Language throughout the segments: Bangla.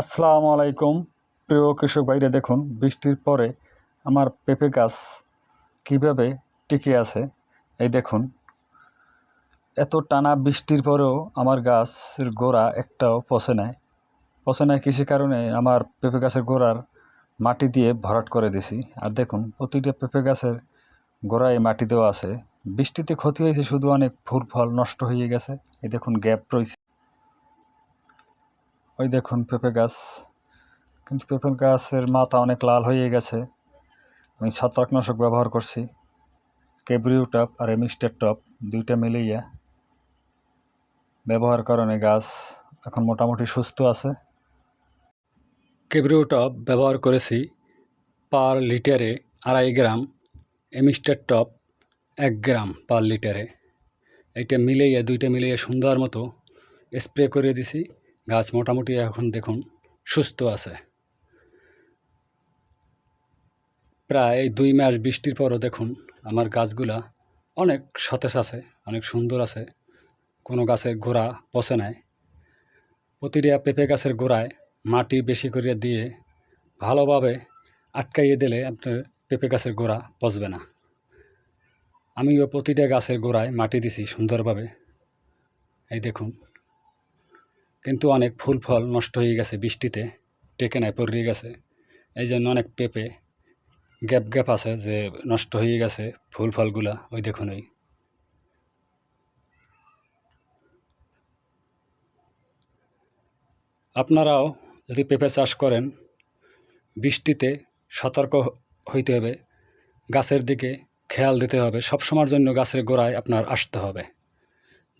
আসসালামু আলাইকুম। প্রিয় কৃষক ভাইরা, দেখুন, বৃষ্টির পরে আমার পেঁপে গাছ কীভাবে টিকে আছে, এই দেখুন। এত টানা বৃষ্টির পরেও আমার গাছের গোড়া একটাও পচে নাই। পচে নাই কৃষি কারণে আমার পেঁপে গাছের গোড়ার মাটি দিয়ে ভরাট করে দিছি। আর দেখুন, প্রতিটা পেঁপে গাছের গোড়ায় মাটি দেওয়া আছে। বৃষ্টিতে ক্ষতি হয়েছে, শুধু অনেক ফুল ফল নষ্ট হয়ে গেছে। এই দেখুন, গ্যাপ রয়েছে। ওই দেখুন পেঁপে গাছ। কিন্তু পেঁপে গাছের মাথা অনেক লাল হয়ে গেছে। আমি ছত্রাকনাশক ব্যবহার করছি। কেব্রিউ টপ আর এমিস্টার টপ দুইটা মিলিয়ে ব্যবহার কারণে গাছ এখন মোটামুটি সুস্থ আছে। কেব্রিউ টপ ব্যবহার করেছি পার লিটারে আড়াই গ্রাম এমিস্টার টপ এক গ্রাম পার লিটারে। এইটা মিলিয়ে, দুইটা মিলিয়ে সুন্দর মতো স্প্রে করে দিছি। গাছ মোটামুটি এখন দেখুন সুস্থ আছে। প্রায় দুই মাস বৃষ্টির পরও দেখুন আমার গাছগুলা অনেক সতেজ আছে, অনেক সুন্দর আছে। কোনো গাছের গোড়া পচে নাই। প্রতিটা পেঁপে গাছের গোড়ায় মাটি বেশি করে দিয়ে ভালোভাবে আটকাইয়ে দিলে আপনার পেঁপে গাছের গোড়া পচবে না। আমিও প্রতিটা গাছের গোড়ায় মাটি দিছি সুন্দরভাবে। এই দেখুন কিন্তু অনেক ফুল ফল নষ্ট হয়ে গেছে বৃষ্টিতে, টেকে নাই, পড়ে গেছে। এই জন্য অনেক পেঁপে গ্যাপ গ্যাপ আছে যে নষ্ট হয়ে গেছে ফুল ফলগুলা, ওই দেখুন ওই। আপনারাও যদি পেঁপে চাষ করেন, বৃষ্টিতে সতর্ক হইতে হবে, গাছের দিকে খেয়াল দিতে হবে সব সময়ের জন্য গাছের গোড়ায় আপনার আসতে হবে।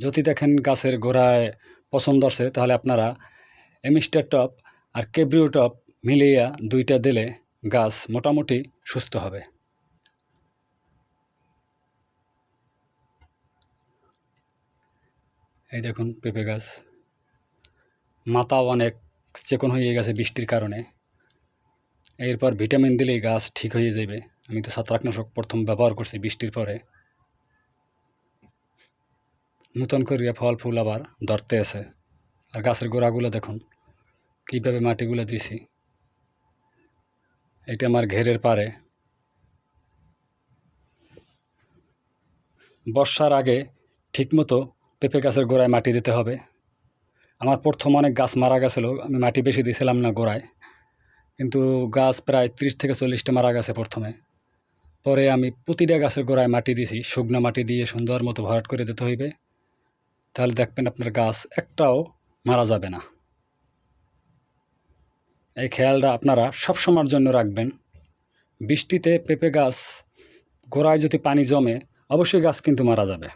যদি দেখেন গাছের গোড়ায় পছন্দ আছে, তাহলে আপনারা এমিস্টার টপ আর কেব্রিও টপ মিলিয়া দুইটা দিলে গাছ মোটামুটি সুস্থ হবে। এই দেখুন পেঁপে গাছ। মাথাও অনেক চেকন হয়ে গেছে বৃষ্টির কারণে। এরপর ভিটামিন দিলেই গাছ ঠিক হয়ে যাবে। আমি তো ছত্রাকনাশক প্রথম ব্যবহার করছি বৃষ্টির পরে। নূতন করিয়া ফল, ফুল আবার ধরতে আছে। আর গাছের গোড়াগুলো দেখুন, কীভাবে মাটিগুলো দিছি। এটা আমার ঘেরের পারে বর্ষার আগে ঠিকমতো পেঁপে গাছের গোড়ায় মাটি দিতে হবে। আমার প্রথম অনেক গাছ মারা গেছিল, আমি মাটি বেশি দিয়েছিলাম না গোড়ায়। কিন্তু গাছ প্রায় ত্রিশ থেকে চল্লিশটা মারা গেছে প্রথমে। পরে আমি প্রতিটা গাছের গোড়ায় মাটি দিছি, শুকনো মাটি দিয়ে সুন্দর মতো ভরাট করে দিতে হইবে। তাহলে দেখবেন আপনার গাছ একটাও মারা যাবে না। এই খেয়ালটা আপনারা সব সময়ের জন্য রাখবেন। বৃষ্টিতে পেঁপে গাছ গোড়ায় যদি পানি জমে, অবশ্যই গাছ কিন্তু মারা যাবে।